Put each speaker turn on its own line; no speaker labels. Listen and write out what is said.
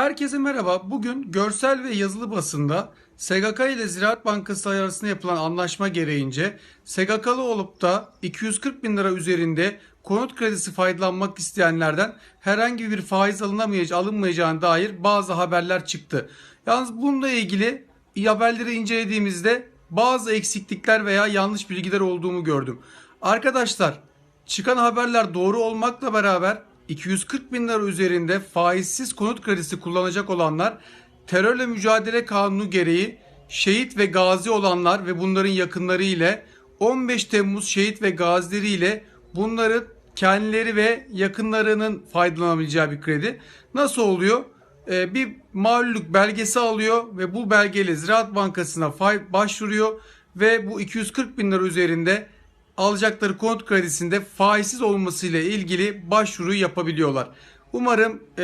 Herkese merhaba. Bugün görsel ve yazılı basında SGK ile Ziraat Bankası arasında yapılan anlaşma gereğince SGK'lı olup da 240 bin lira üzerinde konut kredisi faydalanmak isteyenlerden herhangi bir faiz alınamayacağına alınmayacağına dair bazı haberler çıktı. Yalnız bununla ilgili haberleri incelediğimizde bazı eksiklikler veya yanlış bilgiler olduğunu gördüm. Arkadaşlar çıkan haberler doğru olmakla beraber 240 bin lira üzerinde faizsiz konut kredisi kullanacak olanlar terörle mücadele kanunu gereği şehit ve gazi olanlar ve bunların yakınları ile 15 Temmuz şehit ve gazileri ile bunların kendileri ve yakınlarının faydalanabileceği bir kredi. Nasıl oluyor? Ee, bir mağlullük belgesi alıyor ve bu belgeyle Ziraat Bankası'na başvuruyor ve bu 240 bin lira üzerinde alacakları konut kredisinde faizsiz olmasıyla ilgili başvuru yapabiliyorlar. Umarım e,